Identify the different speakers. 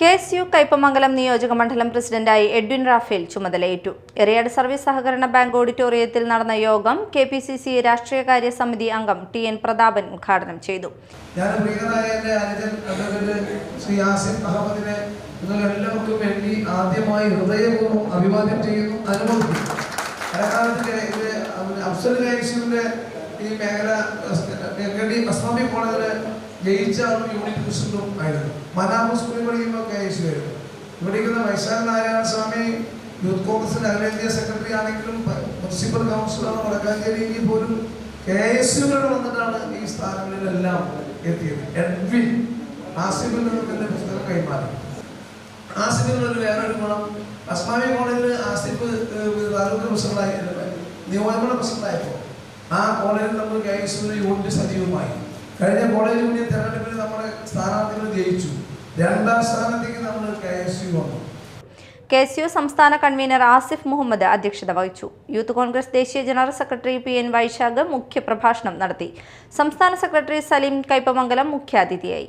Speaker 1: K S U Kaipamangalam നിയോജക മണ്ഡലം പ്രസിഡന്റായി എഡ്വിൻ റാഫേൽ ചുമതലയേറ്റു. എറിയാട് സർവീസ് സഹകരണ ബാങ്ക് ഓഡിറ്റോറിയത്തിൽ നടന്ന യോഗം കെ പി സി സി രാഷ്ട്രീയകാര്യ സമിതി അംഗം ടി എൻ പ്രതാപൻ ഉദ്ഘാടനം ചെയ്തു.
Speaker 2: ഞാൻ ശ്രീ യാസിൻ അഹമ്മദിനെ എല്ലാവർക്കും വേണ്ടി ആദ്യമായി ഹൃദയപൂർവം അഭിവാദ്യം ചെയ്യുന്നു ഈ മേഖല വെങ്കടി അസ്ലാമി കോളേജിൽ ജയിച്ച ആളും യൂണിറ്റ് പ്രസിഡന്റും ആയിരുന്നു. മനാമ സ്കൂളിൽ പഠിക്കുമ്പോൾ കെ ഐ സി ആയിരുന്നു. ഇവിടെ ഇരിക്കുന്ന വൈശാഖ നാരായണ സ്വാമി യൂത്ത് കോൺഗ്രസിന്റെ അഖിലേന്ത്യാ സെക്രട്ടറി ആണെങ്കിലും മുനിസിപ്പൽ കൗൺസിലറാണ് വടക്കാഞ്ചേരിയിൽ പോലും കെ എസ് യുകൾ വന്നിട്ടാണ് ഈ സ്ഥാനങ്ങളിലെല്ലാം എത്തിയത്. എഡ്വിൻ ആസിഫിൽ നിന്നും എന്റെ പുസ്തകം കൈമാറി. ആസിഫിന് ഒരു വേറൊരു ഗുണം. അസ്മാമി കോളേജിൽ ആസിഫ് താലൂക്ക് പ്രസിഡന്റായി നിയോജക പ്രസിഡന്റായപ്പോൾ ആ കോളേജിൽ നമ്മൾ കെ എസ് യു യൂണിറ്റ് സജീവമായി. കഴിഞ്ഞ കോളേജ് യൂണിയൻ തെരഞ്ഞെടുപ്പിൽ നമ്മുടെ സ്ഥാനാർത്ഥികൾ ജയിച്ചു. രണ്ടാം സ്ഥാനത്തേക്ക് നമ്മൾ കെ എസ് യു വന്നു.
Speaker 1: കെ എസ് യു സംസ്ഥാന കൺവീനർ ആസിഫ് മുഹമ്മദ് അധ്യക്ഷത വഹിച്ചു. യൂത്ത് കോൺഗ്രസ് ദേശീയ general secretary P N Vaishakh മുഖ്യപ്രഭാഷണം നടത്തി. സംസ്ഥാന സെക്രട്ടറി സലീം കൈപ്പമംഗലം മുഖ്യാതിഥിയായി.